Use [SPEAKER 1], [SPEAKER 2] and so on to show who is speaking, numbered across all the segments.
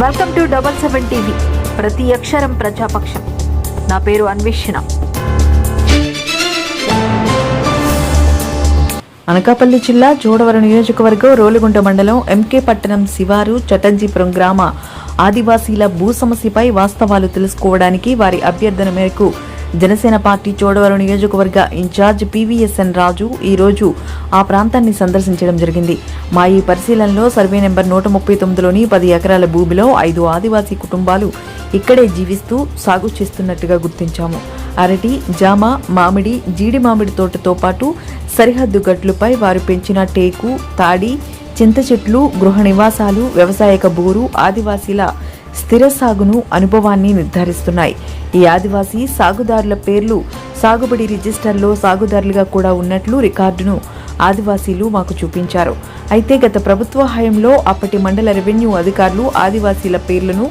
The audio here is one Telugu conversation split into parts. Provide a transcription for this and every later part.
[SPEAKER 1] Welcome to double seven TV. ప్రతి అక్షరం ప్రజాపక్షం. నా పేరు అన్వేషణ.
[SPEAKER 2] అనకాపల్లి జిల్లా జోడవరం నియోజకవర్గం రోలుగుంట మండలం ఎంకే పట్టణం శివారు చటంజీపురం గ్రామ ఆదివాసీల భూ సమస్యపై వాస్తవాలు తెలుసుకోవడానికి వారి అభ్యర్థన మేరకు జనసేన పార్టీ చోడవరం నియోజకవర్గ ఇన్ఛార్జ్ పివిఎస్ఎన్ రాజు ఈ రోజు ఆ ప్రాంతాన్ని సందర్శించడం జరిగింది. మా ఈ పరిశీలనలో సర్వే నెంబర్ నూట ముప్పై తొమ్మిదిలోని పది ఎకరాల భూమిలో ఐదు ఆదివాసీ కుటుంబాలు ఇక్కడే జీవిస్తూ సాగు చేస్తున్నట్టుగా గుర్తించాము. అరటి జామ మామిడి జీడి మామిడి తోటతో పాటు సరిహద్దు గట్లుపై వారు పెంచిన టేకు తాడి చింత చెట్లు గృహ నివాసాలు వ్యవసాయక బోరు ఆదివాసీల స్థిర సాగును అనుభవాన్ని నిర్ధారిస్తున్నాయి. ఈ ఆదివాసీ సాగుదారుల పేర్లు సాగుబడి రిజిస్టర్లో సాగుదారులుగా కూడా ఉన్నట్లు రికార్డును ఆదివాసీలు మాకు చూపించారు. అయితే గత ప్రభుత్వ హయంలో అప్పటి మండల రెవెన్యూ అధికారులు ఆదివాసీల పేర్లను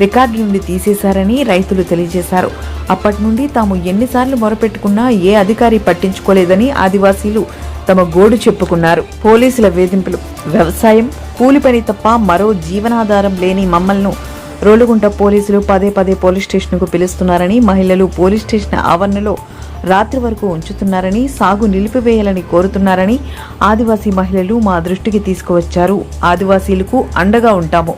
[SPEAKER 2] రికార్డు నుండి తీసేశారని రైతులు తెలియజేశారు. అప్పటి నుండి తాము ఎన్నిసార్లు మొరపెట్టుకున్నా ఏ అధికారి పట్టించుకోలేదని ఆదివాసీలు తమ గోడు చెప్పుకున్నారు. పోలీసుల వేధింపులు వ్యవసాయం కూలి పని తప్ప మరో జీవనాధారం లేని మమ్మల్ని రోలుగుంట పోలీసులు పదే పదే పోలీస్ స్టేషన్కు పిలుస్తున్నారని మహిళలు పోలీస్ స్టేషన్ ఆవరణలో రాత్రి వరకు ఉంచుతున్నారని సాగు నిలిపివేయాలని కోరుతున్నారని ఆదివాసీ మహిళలు మా దృష్టికి తీసుకువచ్చారు. ఆదివాసీలకు అండగా ఉంటాము.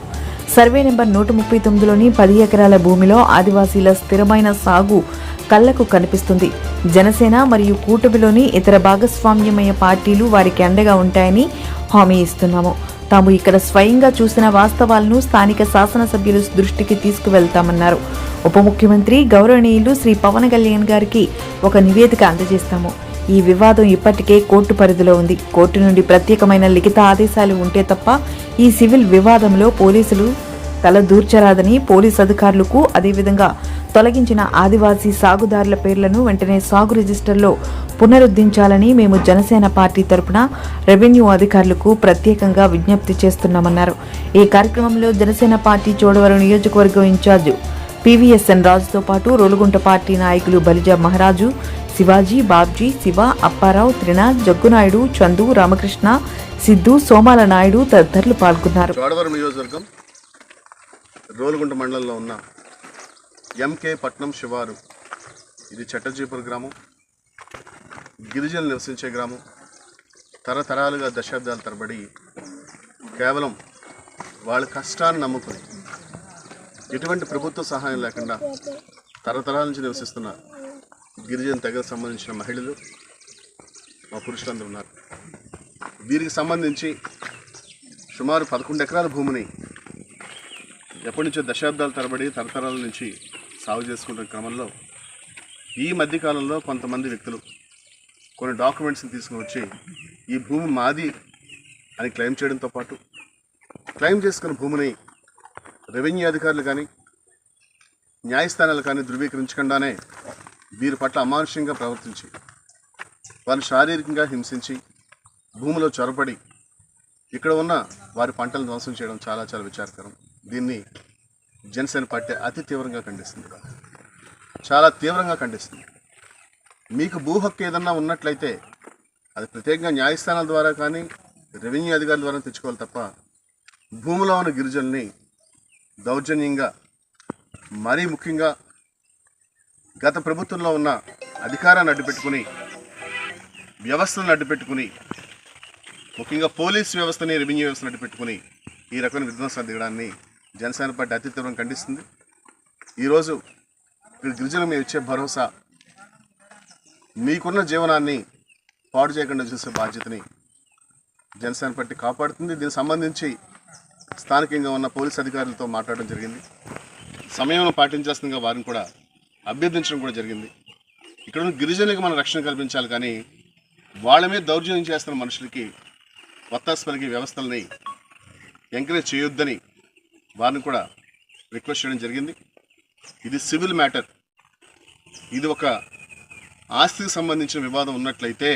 [SPEAKER 2] సర్వే నెంబర్ నూట ముప్పై తొమ్మిదిలోని పది ఎకరాల భూమిలో ఆదివాసీల స్థిరమైన సాగు కళ్ళకు కనిపిస్తుంది. జనసేన మరియు కూటమిలోని ఇతర భాగస్వామ్యమయ పార్టీలు వారికి అండగా ఉంటాయని హామీ ఇస్తున్నాము. తాము ఇక్కడ స్వయంగా చూసిన వాస్తవాలను స్థానిక శాసనసభ్యుల దృష్టికి తీసుకువెళ్తామన్నారు. ఉప ముఖ్యమంత్రి గౌరవనీయులు శ్రీ పవన్ కళ్యాణ్ గారికి ఒక నివేదిక అందజేస్తాము. ఈ వివాదం ఇప్పటికే కోర్టు పరిధిలో ఉంది. కోర్టు నుండి ప్రత్యేకమైన లిఖిత ఆదేశాలు ఉంటే తప్ప ఈ సివిల్ వివాదంలో పోలీసులు తల దూర్చరాదని పోలీస్ అధికారులకు అదేవిధంగా తొలగించిన ఆదివాసీ సాగుదారుల పేర్లను వెంటనే సాగు రిజిస్టర్లో పునరుద్ధరించాలని మేము జనసేన పార్టీ తరపున రెవెన్యూ అధికారులకు ప్రత్యేకంగా విజ్ఞప్తి చేస్తున్నామన్నారు. ఈ కార్యక్రమంలో జనసేన పార్టీ చోడవరం నియోజకవర్గం ఇన్ఛార్జ్ పివిఎస్ఎన్ రాజుతో పాటు రోలుగుంట పార్టీ నాయకులు బలిజా మహారాజు శివాజీ బాబ్జీ శివ అప్పారావు త్రినాథ్ జగ్గునాయుడు చందు రామకృష్ణ సిద్ధు సోమాల నాయుడు తదితరులు పాల్గొన్నారు.
[SPEAKER 3] చోడవరం నియోజకవర్గం రోలుగుంట మండలంలో ఉన్న ఎంకే పట్నం శివారు ఇది చట్టజీపుర గ్రామం. గిరిజనులు నివసించే గ్రామం. తరతరాలుగా దశాబ్దాల తరబడి కేవలం వాళ్ళ కష్టాన్ని నమ్ముకుని ఎటువంటి ప్రభుత్వ సహాయం లేకుండా తరతరాల నుంచి నివసిస్తున్న గిరిజన తెగకు సంబంధించిన మహిళలు మా పురుషులందరూ ఉన్నారు. వీరికి సంబంధించి సుమారు పదకొండు ఎకరాల భూమిని ఎప్పటి నుంచో దశాబ్దాల తరబడి తరతరాల నుంచి సాగు చేసుకుంటున్న క్రమంలో ఈ మధ్యకాలంలో కొంతమంది వ్యక్తులు కొన్ని డాక్యుమెంట్స్ని తీసుకుని వచ్చి ఈ భూమి మాది అని క్లెయిమ్ చేయడంతో పాటు క్లెయిమ్ చేసుకున్న భూమిని రెవెన్యూ అధికారులు కానీ న్యాయస్థానాలు కానీ ధృవీకరించకుండానే వీరి పట్ల అమానుష్యంగా ప్రవర్తించి వారిని శారీరకంగా హింసించి భూమిలో చొరబడి ఇక్కడ ఉన్న వారి పంటలను ధ్వంసం చేయడం చాలా చాలా విచారకరం. దీన్ని జనసేన పార్టీ అతి తీవ్రంగా ఖండిస్తుంది. చాలా తీవ్రంగా ఖండిస్తుంది. మీకు భూ హక్కు ఏదన్నా ఉన్నట్లయితే అది ప్రత్యేకంగా న్యాయస్థానాల ద్వారా కానీ రెవెన్యూ అధికారుల ద్వారా తెచ్చుకోవాలి తప్ప భూమిలో ఉన్న గిరిజనుల్ని దౌర్జన్యంగా మరీ ముఖ్యంగా గత ప్రభుత్వంలో ఉన్న అధికారాన్ని అడ్డుపెట్టుకుని వ్యవస్థలను అడ్డుపెట్టుకుని ముఖ్యంగా పోలీస్ వ్యవస్థని రెవెన్యూ వ్యవస్థను అడ్డుపెట్టుకుని ఈ రకమైన విధ్వంసాలు దిగడాన్ని జనసేన పార్టీ అతి ఖండిస్తుంది. ఈరోజు ఇక్కడ గిరిజనులు మేము ఇచ్చే భరోసా మీకున్న జీవనాన్ని పాడు చేయకుండా చూసే బాధ్యతని జనసేన పార్టీ కాపాడుతుంది. దీనికి సంబంధించి స్థానికంగా ఉన్న పోలీస్ అధికారులతో మాట్లాడడం జరిగింది. సమయంలో పాటించాల్సిందిగా వారిని కూడా అభ్యర్థించడం కూడా జరిగింది. ఇక్కడ ఉన్న గిరిజనులకు మనం రక్షణ కల్పించాలి కానీ వాళ్ళ మీద దౌర్జన్యం చేస్తున్న మనుషులకి వత్తాసు పలికే వ్యవస్థల్ని ఎంకరేజ్ చేయొద్దని వారిని కూడా రిక్వెస్ట్ చేయడం జరిగింది. ఇది సివిల్ మ్యాటర్. ఇది ఒక ఆస్తికి సంబంధించిన వివాదం ఉన్నట్లయితే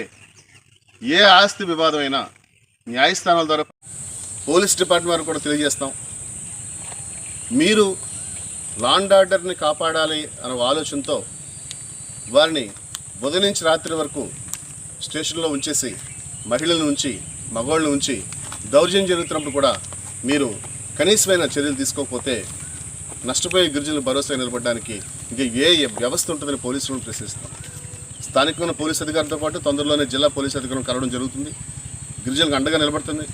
[SPEAKER 3] ఏ ఆస్తి వివాదం అయినా న్యాయస్థానాల ద్వారా పోలీస్ డిపార్ట్మెంట్ వారికి కూడా తెలియజేస్తాం. మీరు లాండ్ ఆర్డర్ని కాపాడాలి అనే ఆలోచనతో వారిని ఉదయం నుంచి రాత్రి వరకు స్టేషన్లో ఉంచేసి మహిళలను ఉంచి మగవాళ్ళని ఉంచి దౌర్జన్యం జరుగుతున్నప్పుడు కూడా మీరు కనీసమైన చర్యలు తీసుకోకపోతే నష్టపోయే గిరిజనులు భరోసా నిలబడడానికి ఇంకా ఏ వ్యవస్థ ఉంటుందని పోలీసులను ప్రశ్నిస్తాం. స్థానికమైన పోలీస్ అధికారులతో పాటు తొందరలోనే జిల్లా పోలీస్ అధికారులను కలవడం జరుగుతుంది. గిరిజనులకు అండగా నిలబడుతుంది.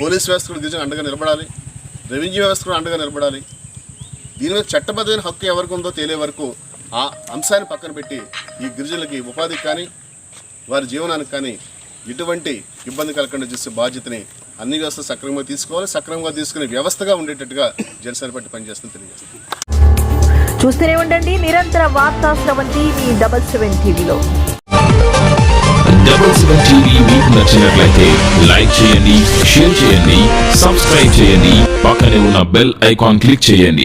[SPEAKER 3] పోలీస్ వ్యవస్థ కూడా గిరిజనులకు అండగా నిలబడాలి. రెవెన్యూ వ్యవస్థ కూడా అండగా నిలబడాలి. దీని మీద చట్టబద్ధమైన హక్కు ఎవరికి ఉందో తేలే వరకు ఆ అంశాన్ని పక్కన పెట్టి ఈ గిరిజనులకి ఉపాధికి కానీ వారి జీవనానికి కానీ ఎటువంటి ఇబ్బంది కలగకుండా చేసే బాధ్యతని అన్ని వ్యవస్థలు సక్రమంగా తీసుకోవాలి సక్రమంగా తీసుకునే వ్యవస్థగా ఉండేటట్టుగా జనసేన పార్టీ పనిచేస్తుంది తెలియజేస్తుంది.
[SPEAKER 1] చూస్తూనే ఉండండి నిరంతర వార్తా స్రవంతి మీ డబల్ సెవెన్ టీవీలో.
[SPEAKER 4] డబుల్ సెవెన్ టీవీ మీకు నచ్చినట్లయితే లైక్ చేయండి షేర్ చేయండి సబ్స్క్రైబ్ చేయండి పక్కనే ఉన్న బెల్ ఐకాన్ క్లిక్ చేయండి.